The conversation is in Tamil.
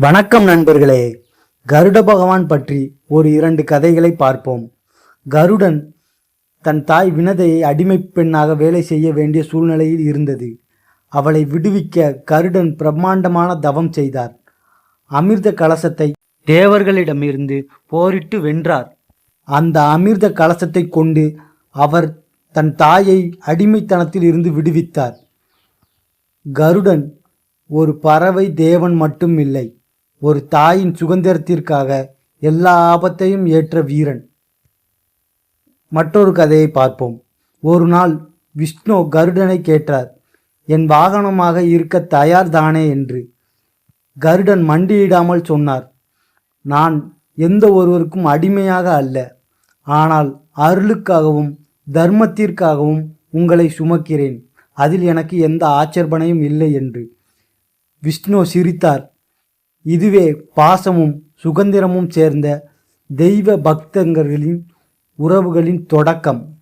வணக்கம் நண்பர்களே. கருட பகவான் பற்றி ஒரு இரண்டு கதைகளை பார்ப்போம். கருடன் தன் தாய் வினதையை அடிமை பெண்ணாக வேலை செய்ய வேண்டிய சூழ்நிலையில் இருந்தது. அவளை விடுவிக்க கருடன் பிரம்மாண்டமான தவம் செய்தார். அமிர்த கலசத்தை தேவர்களிடமிருந்து போரிட்டு வென்றார். அந்த அமிர்த கலசத்தை கொண்டு அவர் தன் தாயை அடிமைத்தனத்தில் இருந்து விடுவித்தார். கருடன் ஒரு பறவை தேவன் மட்டும் இல்லை. ஒரு தாயின் சுதந்திரத்திற்காக எல்லா ஆபத்தையும் ஏற்ற வீரன். மற்றொரு கதையை பார்ப்போம். ஒரு நாள் விஷ்ணு கருடனை கேட்டார் என் வாகனமாக இருக்க தயார் தானே? என்று. கருடன் மண்டியிடாமல் சொன்னார் நான் எந்த ஒருவருக்கும் அடிமையாக அல்ல. ஆனால் அருளுக்காகவும் தர்மத்திற்காகவும் உங்களை சுமக்கிறேன். அதில் எனக்கு எந்த ஆட்சேபனையும் இல்லை என்று. விஷ்ணு சிரித்தார் இதுவே பாசமும் சுதந்திரமும் சேர்ந்த தெய்வ பக்தர்களின் உறவுகளின் தொடக்கம்.